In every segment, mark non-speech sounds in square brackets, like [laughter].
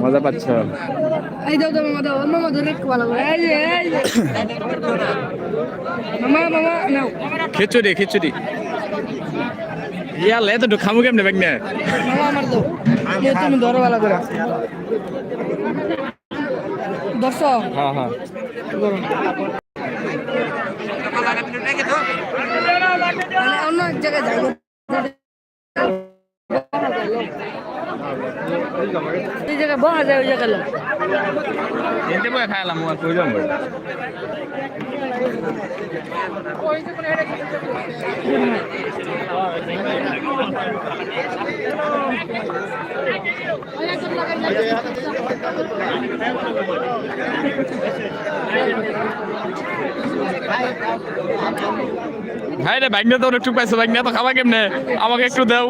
মজা পাচ্ছ? এই দাও দাও মামা দাও মামা ধরে একটু ভালো করে। এই যে এই যে। মামা মামা নাও। খিচুড়ি খিচুড়ি। ইয়ালে এত খামু কেমনে ব্যাগ নে মামা আমার দাও। এই তুমি ধরো ভালো করে। দর্শো হ্যাঁ হ্যাঁ। মানে অন্য এক জায়গায় যাব বসা যায় ওই জায়গায় লোক। এতে বয়ে খাইলাম আর কইলাম বলে ভাই রে ব্যাগ নিয়ে তো একটু পাইছো ব্যাগ নিয়ে তো খাওয়া কেমনে? আমাকে একটু দাও।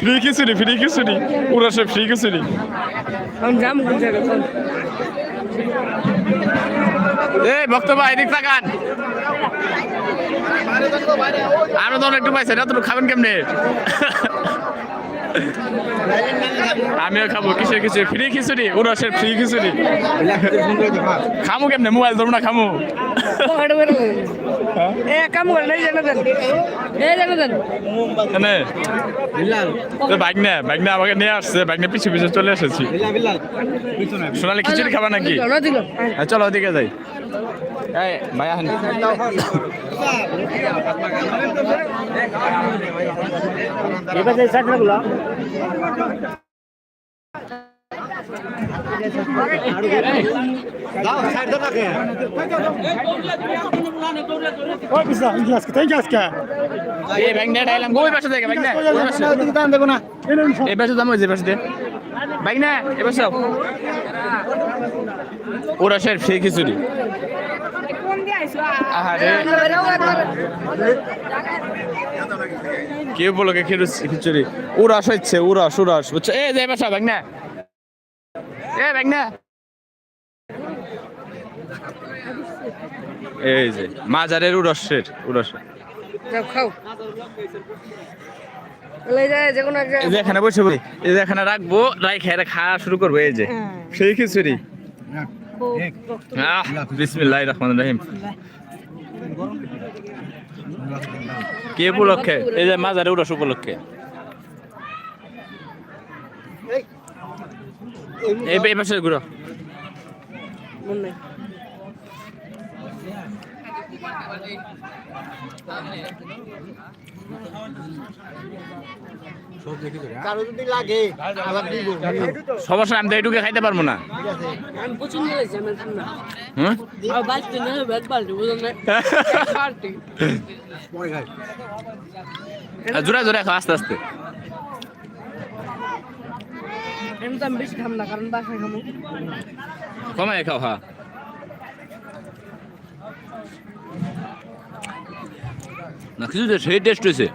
ফ্রি খিচুড়ি ফ্রি খিচুড়ি। পুরো সে ফ্রি খিচুড়ি। কোন জায়গায় বক্তব্য এদিক তাকান। আরও তো একটু পাইছে না তো খাবেন কেমনে? আমিও খাব কিসের কিছু ফ্রি খিচুড়ি উরসের ফ্রি খিচুড়ি। খামু কেমনে? মোবাইল ধরবো না খামু। বেরো কাম করে এই জায়গা দেন। এই জায়গা দেন। এনে বাইক নে বাইক নে আমাকে নিয়ে আসছে বাইক নিয়ে পিছু পিছু চলে এসেছি। সোনালি খিচুড়ি খাবা নাকি? হ্যাঁ চলো ওদিকে যাই। এই ভাই আহেন। এই ওরা সে ফ্রি খিচুড়ি? কে বলো খিচুড়ি উরাস হচ্ছে উরাস উরাস বুঝছ? এই যে বাসা ব্যাগ না। এ না এই যে মাজারের উরসের উরস খাও। বসে বলি এখানে রাখব রাইখে এরা খাওয়া শুরু করব এই যে। সেই খিচুড়ি। বিসমিল্লাহ রহমান রহিম। কে উপলক্ষে? এই যে মাজারে উরস উপলক্ষে। এই এই পাশে ঘুরো। মন। নাই সমস্যা আমি তো এইটুকু খাইতে পারব না। আমি পছন্দ হয়েছে আমার ঠান্ডা [laughs] হুম আর বাঁচতে না ব্যাট পাল্টি বুঝলেন না পাল্টি আর জোরে জোরে খাও আস্তে আস্তে এমনি তো আমি বেশি খাম না কারণ বাসায় খামো কমায় খাও হ্যাঁ না কিছু সেই টেস্ট হয়েছে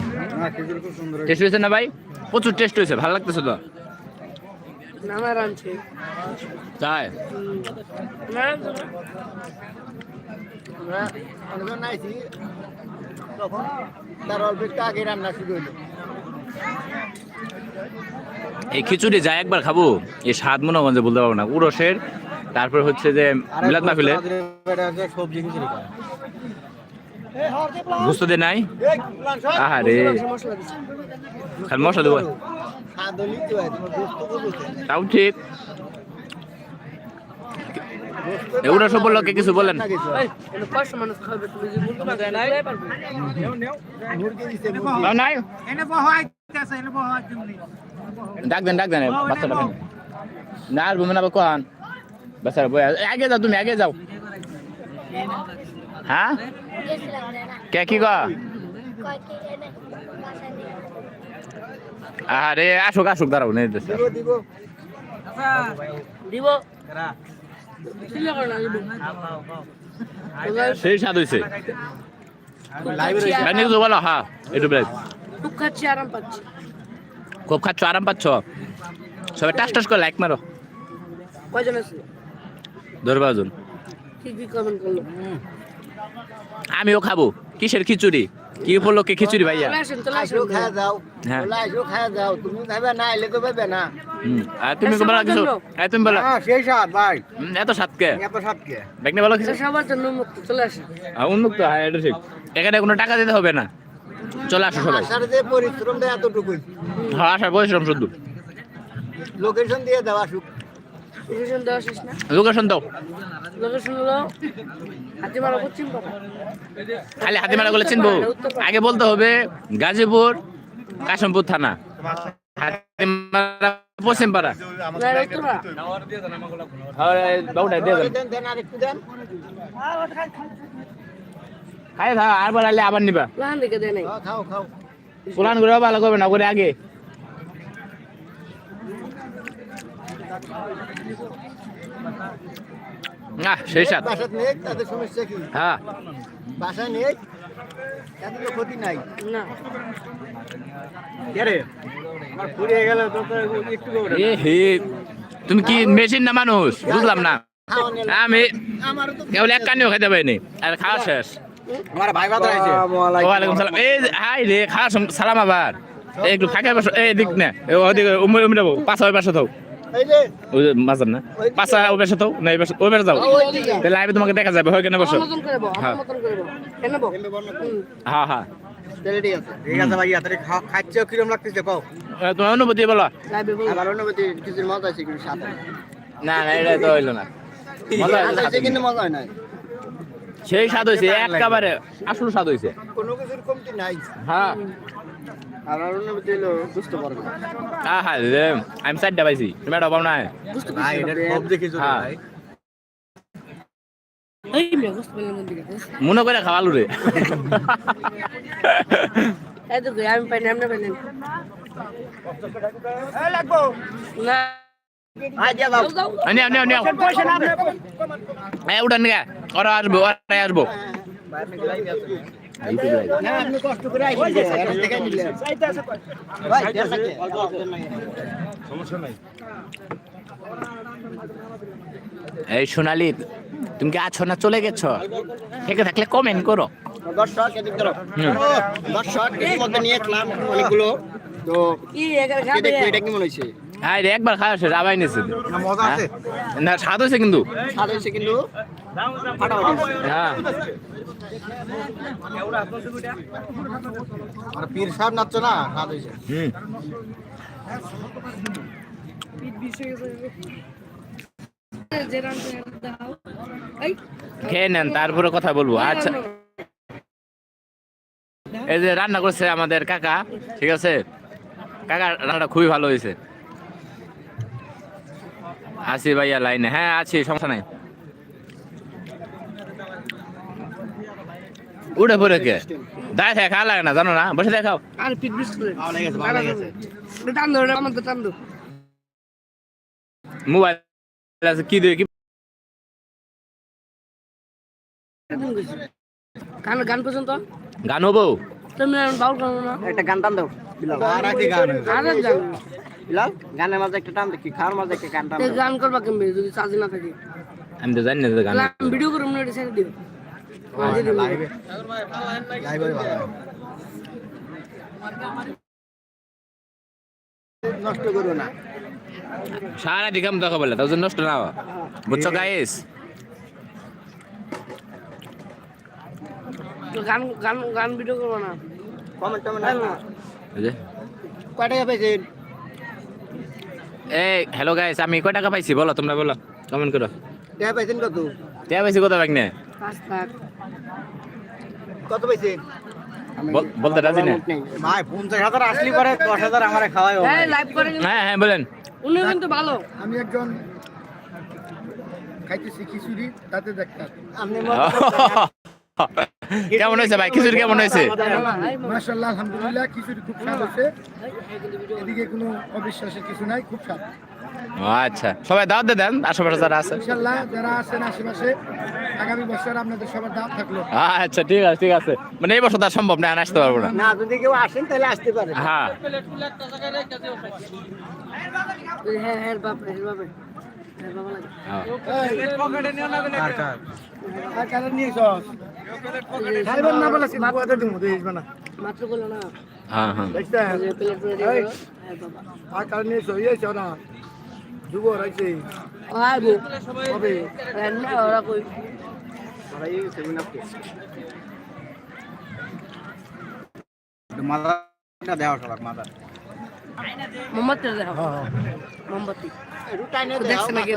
টেস্ট হয়েছে না ভাই প্রচুর টেস্ট হয়েছে ভালো লাগতেছে তো তাই না তার অল্প একটু আগে রান্না শুরু হলো এই খিচুড়ি যা একবার খাব এই স্বাদ মনে হয় বলতে পারব না। উরসের তারপর হচ্ছে যে মিলাদ মাহফিলে। বুঝতে দে নাই? আহারে। খালি মশলা দেবো। তাও ঠিক এগুলো সব বলল কে কিছু বলেন এই এনে কয়শো মানুষ খাবে তুমি যদি বলতে পারবে না পারবে মুরগি দিছে, না, নাই। ডাক দেন ডাক দেন বাচ্চাটা না আর ঘুমে না কন? বাচ্চারা বই। আগে যাও তুমি আগে যাও। হ্যাঁ? কে কি গো আরে আসুক আসুক দাঁড়াও নেই দিব, দিব। সেই স্বাদ হয়েছে ব্যান্ডি কিছু বলো হ্যাঁ একটু ব্রেক খুব খাচ্ছি আরাম পাচ্ছি খুব খাচ্ছ আরাম পাচ্ছ সবাই টাস টাস করে লাইক মারো কয়জন আছে ধরবা কমেন্ট করল আমিও খাব। কিসের খিচুড়ি কি উপলক্ষে খিচুড়ি ভাইয়া? চলে আসেন চলে আইসো আসেন খায়া যাও হ্যাঁ। বলে আইসো খায়া যাও তুমি ভাবে না এলে তো ভাবে না। আর তুমি এসব বলো কিছু জন্য। তুমি বলো। হ্যাঁ সেই সাত ভাই। এত সাতকে এত সাত ব্যাগনে বলো কিছু। সবার জন্য মুক্ত চলে আসেন। হ্যাঁ, উন্মুক্ত হ্যাঁ এটা ঠিক। এখানে কোনো টাকা দিতে হবে না। চলে আসো সবাই। আসার যে পরিশ্রম দেয় এতটুকুই। হ্যাঁ আসার পরিশ্রম শুধু। লোকেশন দিয়ে দেওয়া আসুক। লোকেশন দেওয়া শেষ না। লোকেশন দাও। লোকেশন হলো হাতিমারা পশ্চিম খালি হাতিমারা গুলো চিনবো। আগে বলতে হবে গাজীপুর কাশিমপুর থানা। হাতিমারা পশ্চিম পাড়া। দেন। আর খাই বাড়ালে আবার নিবা। দিকে নাই। পুরান করে ভালো করবে না করে আগে। আহ সেই সাত। নেই তাদের সমস্যা কি? হ্যাঁ। বাসায় নেই? তাদের তো ক্ষতি নাই? না। গেল তো একটু তুমি কি মেশিন না মানুষ? বুঝলাম না। আমি আমারও কেবল এক কানিও খেতে পারিনি। আর খাওয়া শেষ। আমার ভাই বাদর আছে। ওয়ালাইকুম সালাম। এই হাই রে খাওয়া সালাম আবার। এই একটু ফাঁকা বসো। এই দিক না ওদিকে উমর উমর পাশা ওই পাশে থাও ওই যে না? পাশা ওই পাশে থাও। না ওই পাশে যাও। তাহলে লাইভে তোমাকে দেখা যাবে। হয় কেন বসো? হ্যাঁ। হ্যাঁ হ্যাঁ। তাহলে ঠিক আছে? ঠিক আছে ভাইয়া তাহলে খাচ্ছে কিরম লাগতেছে? কও। এ, তোমার অনুভূতি বলো। অনুভূতি কিছু মজা আছে কিন্তু না না এটা তো হইল না। [laughs] মজা হইল আছে স্বাদ কিন্তু মজা হয় নাই। সেই স্বাদ হয়েছে একেবারে আসল স্বাদ হয়েছে। কোনো কিছুর কমতি নাই। হ্যাঁ। আমি পাইছি। তুমি একটা হ্যাঁ। মনে করে খাওয়ালু রে। আমি পাই না। না উঠান আসব আসব। এই সোনালি তুমি কি আছো না চলে গেছো? থেকে থাকলে কমেন্ট করো। দর্শক এদিক ধরো। দর্শক এর মধ্যে নিয়ে খেলাম অনেকগুলো। তো কি এখানে কে খাবে দেখব এটা কেমন হয়েছে? হ্যাঁ রে একবার খাওয়া শেষ আবার নিয়েছে না মজা আছে। স্বাদ হয়েছে কিন্তু। স্বাদ হয়েছে কিন্তু। হ্যাঁ। পীর সাহেব না? স্বাদ হয়েছে। খেয়ে নেন, তারপরে কথা বলব। আচ্ছা। এই যে রান্না করছে আমাদের কাকা, ঠিক আছে? কাকা, রান্নাটা খুবই ভালো হয়েছে। আছি ভাইয়া লাইনে। হ্যাঁ আছি, সমস্যা নাই। উঠে পড়ে কে? দায় থাকে খাওয়া লাগে না জানো না? বসে দেখাও। আর পিট বিস করে। ভালো গেছে ভালো গেছে। টান ধরে আমার তো টান ধর। মোবাইল আছে কি দিয়ে কি গান গান পর্যন্ত? গান হব? তুমি বাউল গান না একটা গান টান দাও। আর গান আরে গান। বিলাল গানের মাঝে একটা টান দেখি খাওয়ার মাঝে একটা গান টান গান করবা কেমবে যদি চার্জ না থাকে। আমি তো জানি না গান ভিডিও করে ছেড়ে দিও। লাইভে লাইভে নষ্ট করো না। সারা দিকে আমি দেখা বলে তার জন্য নষ্ট না। বুঝছ গাইস তো গান গান গান ভিডিও করব না। কমেন্ট টমেন্ট না কয় টাকা পেয়েছেন এই হ্যালো গাইস আমি কয় টাকা পাইছি? বলো তোমরা বলো কমেন্ট করো। টাকা পেয়েছেন কত? টাকা পাইছি কত ব্যাগ নে পাঁচ লাখ। কত পাইছে? বলতে রাজি না। ভাই পঞ্চাশ হাজার আসলি পরে দশ হাজার আমার খাওয়াই হ্যাঁ লাইভ করে হ্যাঁ হ্যাঁ বলেন। উনি কিন্তু ভালো। আমি একজন খাইতেছি খিচুড়ি তাতে দেখতাম। আপনি কেমন হয়েছে ভাই? খিচুড়ি কেমন হয়েছে? মাশাল্লাহ আলহামদুলিল্লাহ খিচুড়ি খুব স্বাদ এদিকে কোনো অবিশ্বাসের কিছু নাই খুব স্বাদ। আচ্ছা। সবাই দাওয়াত দেন আশেপাশে যারা আছে। ইনশাল্লাহ যারা আছেন আশেপাশে আগামী বছর আপনাদের সবার দাঁত থাকল। আচ্ছা ঠিক আছে ঠিক আছে। মানে এই বছর তো আর সম্ভব না আসতে পারব না। না যদি কেউ আসেন তাহলে আসতে পারে হ্যাঁ। হ্যাঁ হ্যাঁ বাপরে বাপরে হ্যাঁ। মাদারটা দেওয়া সবার মাদার। মোমবাতি দেখো হ্যাঁ হ্যাঁ। মোমবাতি। দেখছে নাকি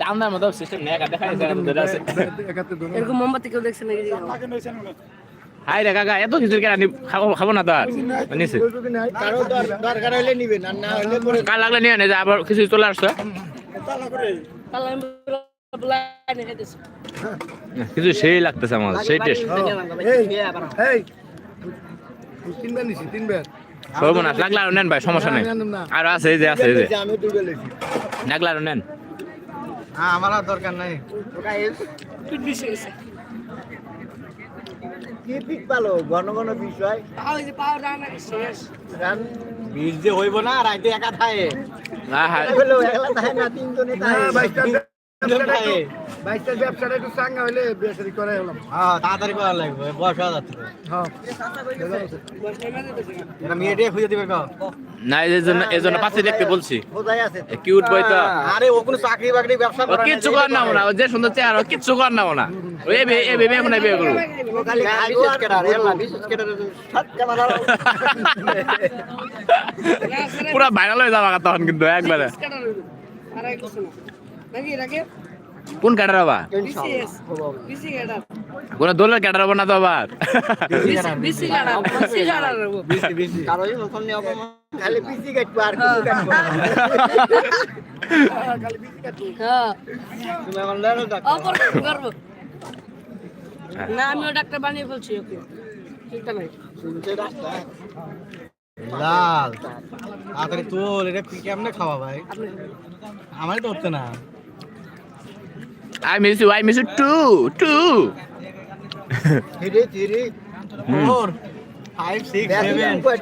টান্দার মতো সিস্টেম নেই দেখা যায় আছে একাতে ধরুন এরকম মোমবাতি কেউ দেখছে নাকি? হাই রে কাকা এত কিছু কেন খাব খাব না তো আর। নিছে নাই দরকার হলে নিবেন আর না হলে পরে কাল লাগলে নিয়ে নে যে আবার কিছু চলে আসছে। কিছু সেই লাগতেছে আমার সেই টেস্ট এই এই তিনবার নিছি তিনবার। সর্বনাশ লাগলে আরও নেন ভাই সমস্যা নেই। আর আছে এই যে আছে এই যে। আমি দুটো লেছি। আরও নেন। হ্যাঁ আমার আর দরকার নাই। পালো? ঘন ঘন বিষয় বীজ যে হইব না রাইতে একা থাকে একলা থাকে না তিনজনে থাকে বাইশটা তিনজন থাকে ব্যবসাটা একটু চাঙ্গা হলে বেসারি করে এলাম হ্যাঁ তাড়াতাড়ি করা লাগবে বয়স হয়ে যাচ্ছে হ্যাঁ। এটা মেয়েটে খুঁজে দিবে না এই জন্য এই জন্য পাশে দেখতে বলছি। কিউট বই তো। আরে ও কোনো চাকরি বাকরি ব্যবসা করে কিচ্ছু কর না না যে সুন্দর চেহারা কিচ্ছু কর না না। এ মনে বিয়ে করব এলা বিশেষ ক্যামেরা পুরা ভাইরাল হয়ে যাবা তখন কিন্তু একবারে। আরে কিছু না। নাকি রাখে কোন বিসি গাড়া কোন দোলের কাটার হব না তো আবার? না। হ্যাঁ। তুমি আমার লেরো ডাক্তার অপর করব না আমিও ডাক্তার বানিয়ে ফেলছি ওকে। চিন্তা নাই। শুনছে ডাক্তার লাল। তাড়াতাড়ি তোল এটা কি কেমনে খাওয়া ভাই? আমারই তো হচ্ছে না। I miss you I miss you too two four five six seven হয়ে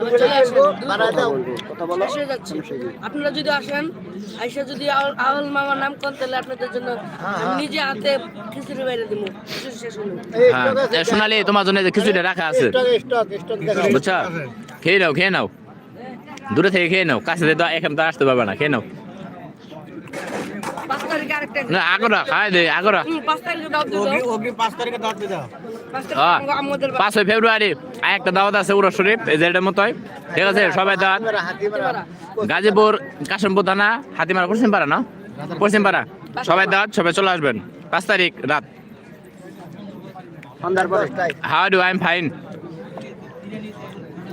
আপনারা যদি আসেন আইসা যদি আউল আউল মামার নাম করেন তাহলে আপনাদের জন্য নিজে হাতে খিচুড়ি বাইরে দিব। খিচুড়ি হ্যাঁ সোনালি তোমার জন্য যে কিছুটা রাখা আছে। বুঝছ? খেয়ে নাও খেয়ে নাও। দূরে থেকে খেয়ে নাও। কাছে তো এখানে তো আসতে পারবে না খেয়ে নাও। না আগরা খাই দে হ্যাঁ পাঁচই ফেব্রুয়ারি আর একটা দাওয়াত আছে উড়া শরীফ এই যে মতোই ঠিক আছে সবাই দাওয়াত। গাজীপুর কাশিমপুর থানা হাতিমারা পশ্চিম পাড়া না? পশ্চিম পাড়া সবাই দাওয়াত সবাই চলে আসবেন। পাঁচ তারিখ রাত। How do I am fine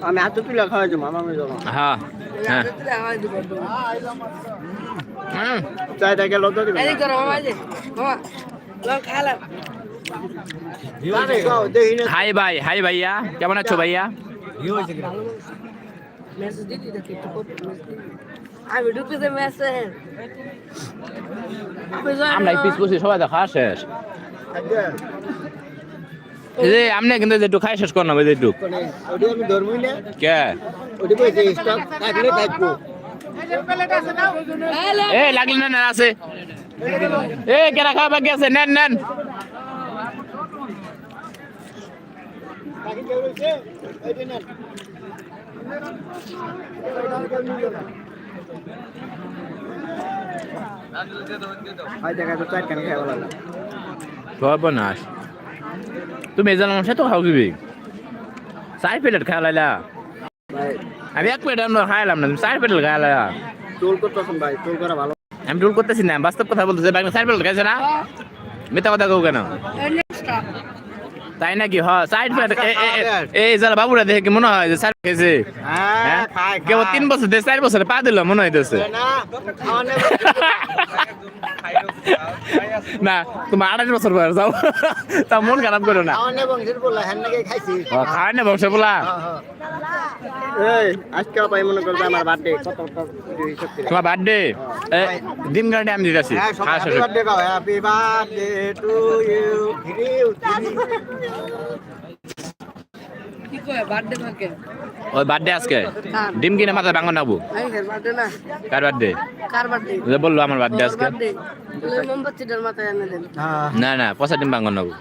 আমি হাতে তুলে খাওয়াই যাব আমার হ্যাঁ হ্যাঁ। দিব। চাই গেল তো দিবে এই করো মামা যে মামা লং খালা দেখি না হাই ভাই হাই ভাইয়া কেমন আছো ভাইয়া? দেখি আমরা পিস সবাই খাওয়া শেষ। যে আমনে কিন্তু খাই শেষ কে? ওটি স্টক থাকলে থাকব। এ লাগলে না আছে। এ, কেরা খাওয়া বাকি আছে? নেন নেন। কেন খাওয়া সর্বনাশ তুমি এই জানো সে তো খাও দিবি। চার প্লেট খাই লাইলা। আমি এক প্লেট আমরা খাইলাম না চার প্লেট খাই টোল করতেছেন ভাই টোল করা ভালো। আমি রুল করতেছি না বাস্তব কথা বলতেছি বাকি চার প্লেট খাইছে না মিথ্যা কথা কও কেন? তাই নাকি? হ চার প্লেট এই যারা বাবুরা দেখে কি মনে হয় যে চার খেয়েছে হ্যাঁ হ্যাঁ? কেবল তিন বছর দিয়ে চার বছরে পা দিল মনে হইতেছে। [laughs] না খাওয়ানো না তুমি আড়াই বছর বয়স যাও। তা মন খারাপ করো না। বংশের হ্যাঁ নাকি খাইছি? খায় না বংশ বলা মনে তোমার বার্থডে দিন গানটা আমি দিতেছি। ওই বার্থডে আজকে? ডিম কিনে মাথায় ভাঙন নাবো? না। কার বার্থডে কার বার্থডে যে বলল আমার বার্থডে আজকে। বার্থডে মোমবাতিটার মাথায় এনে দেন না না পয়সা ডিম ভাঙন নাবো।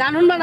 জানুন নাম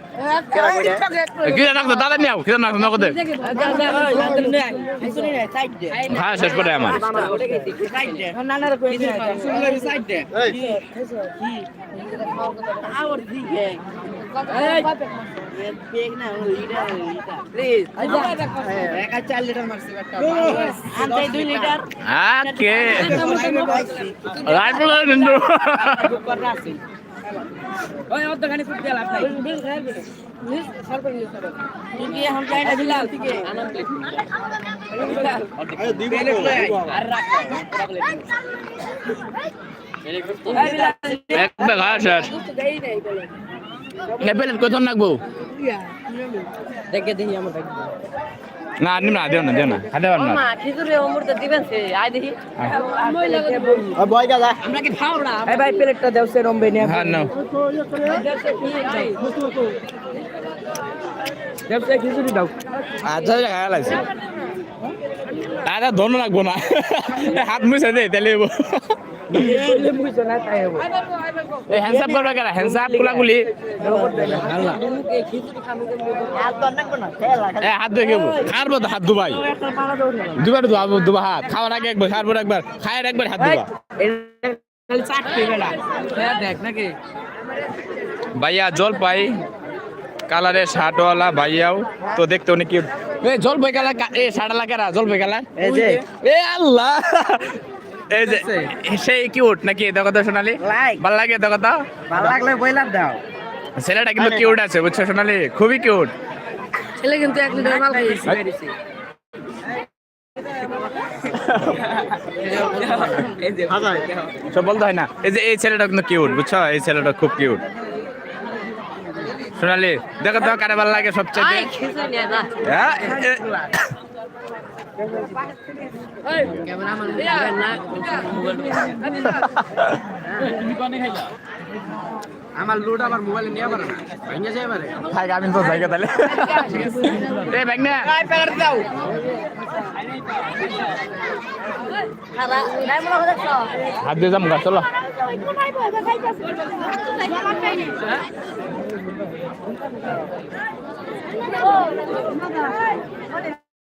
খেতে নিয়ে যা কি রাখতো দাদা নিয়ে কি রাখতো নগদে হ্যাঁ শেষ করে আমার কে রাইফেল এক ব্যাগ হ্যাঁ শেষ এ প্লেট কত রাখব দেখে দিই আমার না নিম না দেও না দেও না। হাতে পার না। খিচুড়ি অমৃত দিবেন সে আয় দেখি। বয় গাদা আমরা কি খাও না? এই ভাই প্লেটটা দেও সে রম্বে নিয়ে। হ্যাঁ নাও। দেও সে খিচুড়ি দাও। আচ্ছা খাওয়া লাগছে। দাদা ধন্য রাখব না। হাত মুছে দে তাহলে বুঝছ না তাই হবে হ্যান্ডসাপ করবে কেন হ্যান্ডসাপ কুলাকুলি হাত ধুয়ে খেবো খারবো তো হাত দুবাই দুবার ধোয়াবো দুবার হাত। খাওয়ার আগে একবার একবার খায়ের একবার হাত দুবা ভাইয়া জল পাই কালারের শার্টওয়ালা ভাইয়াও তো দেখতে অনেক কিউট এ জল বই কালার এ শার্টওয়ালা কারা? জল বই কালার? এই এ আল্লাহ! এই যে সেই কিউট নাকি? দেখো তো সোনালি। Like. ভালো লাগে দেখো তো। ভালো লাগলে বইলাম দাও। ছেলেটা কিন্তু কিউট আছে বুঝছ সোনালি? খুবই কিউট ছেলে কিন্তু এক লিটার মাল খাইছে সব বলতে হয় না? এই যে এই ছেলেটা কিন্তু কিউট বুঝছ? এই ছেলেটা খুব কিউট সোনালি দেখো তো কারে ভালো লাগে সবচেয়ে আমার লোড আমার মোবাইলে নিয়ে পারে না। ভেঙে যায় পারে থাক আমি তো জায়গা তাহলে। এ ব্যাগ না। নাই মনে হচ্ছে হাত দিয়ে যাম গা চলো।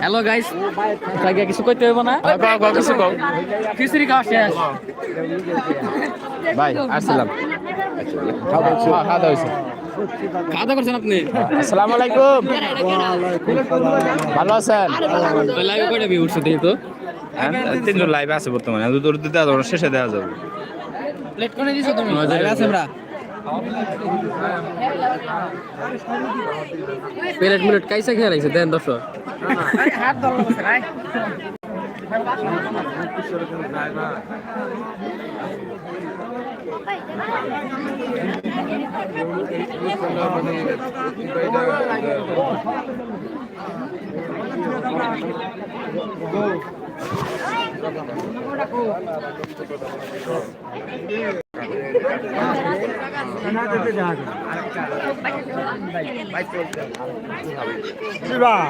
হ্যালো গাইস তাকে কিছু কইতে হইব না? কও, কিছু কও। খিচুড়ি খাওয়া শেষ। ভাই আসসালাম খাওয়া দাওয়া হয়েছে। খাওয়া করছেন আপনি? আসসালামু আলাইকুম। ভালো আছেন? লাইভে করে ভিউ উঠছে দেখি তো? হ্যাঁ, তিনজন লাইভে আছে বর্তমানে। দুটো দেওয়া যাবে শেষে দেওয়া যাবে। প্লেট করে দিছো তুমি? লাইভে আছে আমরা প্লেট মিলেট কাইসা খেয়ে রাখছে দেন দর্শক। হাত দল ভাই বিবাহ